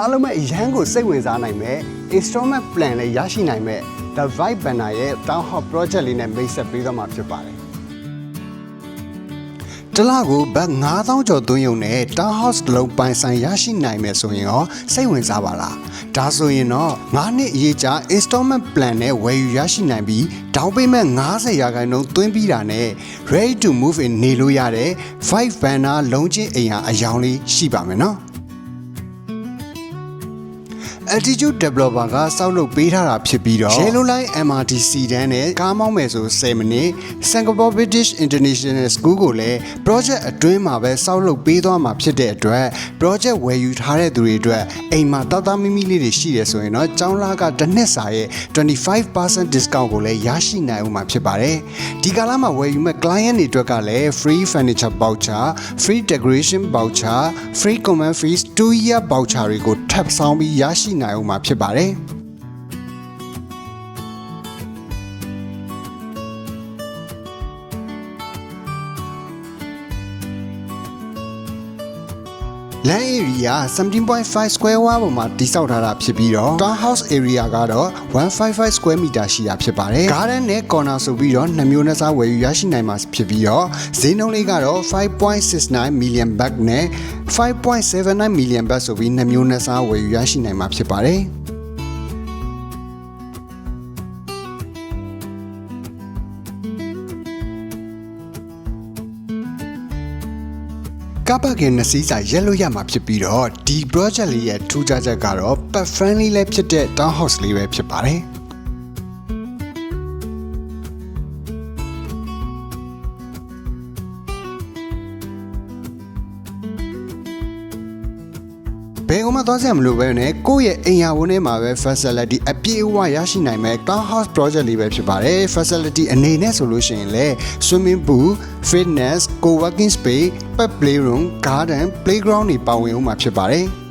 အားလုံးပဲအရန်ကိုစိတ်ဝင်စားနိုင်မဲ့ installment plan လည်းရရှိနိုင်မဲ့ The Vibe Banner ရဲ့ Town Hall Project လေးနဲ့မိတ်ဆက်ပေးသွားမှာဖြစ်ပါတယ်တလကိုဘတ်9000ကျော်သွင်းရုံနဲ့ Town House တစ်လုံးပိုင်ဆိုင်ရရှိနိုင်မယ်ဆိုရင်ရောစိတ်ဝင်စားပါလားဒါဆိုရင်တော့9နှစ်အရေးကြာ installment plan နဲ့ဝယ်ယူရရှိနိုင်ပြီး down payment 50ရာခိုင်နှုန်းသွင်းပြီးတာနဲ့ ready to move in နေလို့ရတဲ့ Vibe Banner လုံးချင်းအိမ်ဟာအယောင်လေးရှိပါမယ်နော် Altitude Developer ကစောက်လုပ်ပေးထားတာဖြစ်ပြီးတော့ Yellow Line MRT စီတန်းနဲ့ကားမောင်းမယ်ဆို10မိနစ် Singapore British International School ကိုလည်း project အတွင်းမှာပဲစောက်လုပ်ပေးသွားမှာဖြစ်တဲ့အတွက် project ဝယ်ယူထားတဲ့သူတွေအတွက်အိမ်မှာတောက်တောက်မိမိလေးတွေရှိတယ်ဆိုရင်တော့ကျောင်းလာကတစ်နှစ်စာရဲ့25% discount ကိုလည်းရရှိနိုင်ဦးမှာဖြစ်ပါတယ်ဒီကာလမှာဝယ်ယူမဲ့ client တွေအတွက်ကလည်း free furniture voucher free decoration voucher free command fees 2 year voucher တွေကိုထပ်ဆောင်ပြီးရရှိနိုင်ဦးမှာဖြစ်ပါတယ် လမ်း area 17.5 square wall ပေါ်မှာတိစောက်ထားတာဖြစ်ပြီးတော့ town house area ကတော့155 square meter ရှိတာဖြစ်ပါတယ် garden နဲ့ corner ဆိုပြီးတော့နှစ်မျိုးနဲ့စားဝယ်ယူရရှိနိုင်မှာဖြစ်ပြီးတော့ဈေးနှုန်းလေးကတော့5.69 million baht နဲ့5.79 million baht ဆိုပြီးနှစ်မျိုးနဲ့စားဝယ်ယူရရှိနိုင်မှာဖြစ်ပါတယ် ကပ္ပကင်နစီစာရက်လို့ရမှာဖြစ်ပြီးတော့ဒီ project လေးရဲ့ထူးခြားချက်ကတော့ pet friendly လည်းဖြစ်တဲ့ town house လေးပဲဖြစ်ပါတယ် ယ်ကမှသွားစရာမလိုပဲနဲ့ကိုယ့်ရဲ့အိမ်ယာဝန်းထဲမှာပဲ facility အပြည့်အဝရရှိနိုင်မဲ့ town house project လေးပဲဖြစ်ပါတယ် facility အနေနဲ့ဆိုလို့ရှိရင်လည်း swimming pool fitness co-working space pet playroom garden playground တွေပါဝင်ဦးမှာဖြစ်ပါတယ်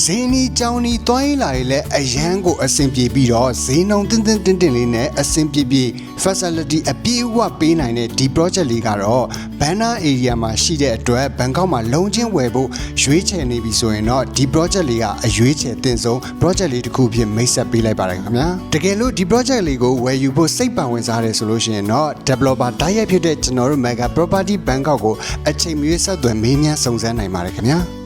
ဈေးနီးကြောင်းနီးတွိုင်းလာရင်လည်းအရန်ကိုအဆင်ပြေပြီးတော့ဈေးနှုန်းတင်းတင်းတင်းတင်းလေးနဲ့အဆင်ပြေပြေ facility အပြည့်အဝပေးနိုင်တဲ့ဒီ project လေးကတော့ banner area မှာရှိတဲ့အတွက်ဘန်ကောက်မှာလုံချင်းဝယ်ဖို့ရွေးချယ်နေပြီဆိုရင်တော့ဒီ project လေးကအရွေးချယ်တင်ဆုံး project လေးတစ်ခုဖြစ်မိတ်ဆက်ပေးလိုက်ပါတယ်ခင်ဗျာတကယ်လို့ဒီ project လေးကိုဝယ်ယူဖို့စိတ်ပါဝင်စားတယ်ဆိုလို့ရှိရင်တော့ developer တိုက်ရိုက်ဖြစ်တဲ့ကျွန်တော်တို့ Mega Property Bangkok ကိုအချိန်မရွေးဆက်သွယ်မေးမြန်းစုံစမ်းနိုင်ပါတယ်ခင်ဗျာ